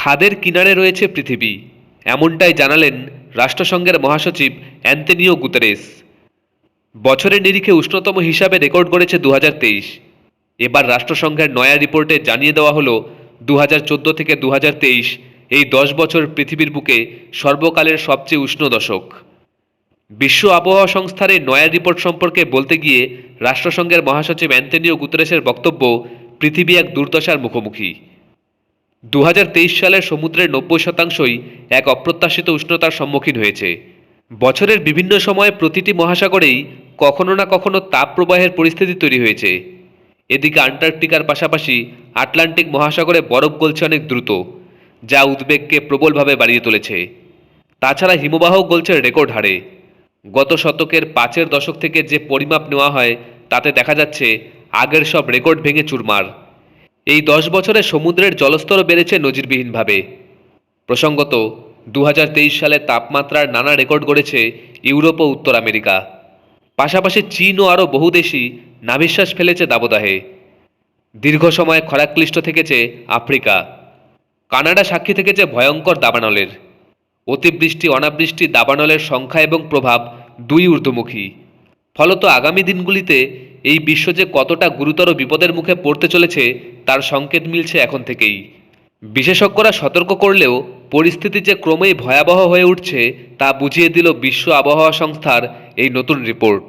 খাদের কিনারে রয়েছে পৃথিবী। এমনটাই জানালেন রাষ্ট্রসংঘের মহাসচিব অ্যান্তনিও গুতেরেস। বছরের নিরিখে উষ্ণতম হিসাবে রেকর্ড করেছে দু হাজার তেইশ। এবার রাষ্ট্রসংঘের নয়া রিপোর্টে জানিয়ে দেওয়া হলো দু হাজার চোদ্দ থেকে দুহাজার তেইশ এই দশ বছর পৃথিবীর বুকে সর্বকালের সবচেয়ে উষ্ণ দশক। বিশ্ব আবহাওয়া সংস্থার এই নয়া রিপোর্ট সম্পর্কে বলতে গিয়ে রাষ্ট্রসংঘের মহাসচিব অ্যান্তনিও গুতেরেসের বক্তব্য, পৃথিবী এক দুর্দশার মুখোমুখি। দু সালের সমুদ্রের নব্বই শতাংশই এক অপ্রত্যাশিত উষ্ণতার সম্মুখীন হয়েছে। বছরের বিভিন্ন সময়ে প্রতিটি মহাসাগরেই কখনো না কখনো তাপ প্রবাহের পরিস্থিতি তৈরি হয়েছে। এদিকে আন্টার্কটিকার পাশাপাশি আটলান্টিক মহাসাগরে বরফ গলছে অনেক দ্রুত, যা উদ্বেগকে প্রবলভাবে বাড়িয়ে তুলেছে। তাছাড়া হিমবাহ গলছে রেকর্ড হারে। গত শতকের পাঁচের দশক থেকে যে পরিমাপ নেওয়া হয়, তাতে দেখা যাচ্ছে আগের সব রেকর্ড ভেঙে চুরমার। এই দশ বছরে সমুদ্রের জলস্তর বেড়েছে নজিরবিহীনভাবে। প্রসঙ্গত, দুহাজার তেইশ সালে তাপমাত্রার নানা রেকর্ড গড়েছে ইউরোপ ও উত্তর আমেরিকা। পাশাপাশি চীন ও আরও বহু দেশই নাভিশ্বাস ফেলেছে দাবদাহে। দীর্ঘ সময় খরাক্লিষ্ট থেকেছে আফ্রিকা। কানাডা সাক্ষী থেকেছে ভয়ঙ্কর দাবানলের। অতিবৃষ্টি, অনাবৃষ্টি, দাবানলের সংখ্যা এবং প্রভাব দুই ঊর্ধ্বমুখী। ফলত আগামী দিনগুলিতে এই বিশ্ব যে কতটা গুরুতর বিপদের মুখে পড়তে চলেছে তার সংকেত মিলছে এখন থেকেই। বিশেষজ্ঞরা সতর্ক করলেও পরিস্থিতি যে ক্রমেই ভয়াবহ হয়ে উঠছে তা বুঝিয়ে দিল বিশ্ব আবহাওয়া সংস্থার এই নতুন রিপোর্ট।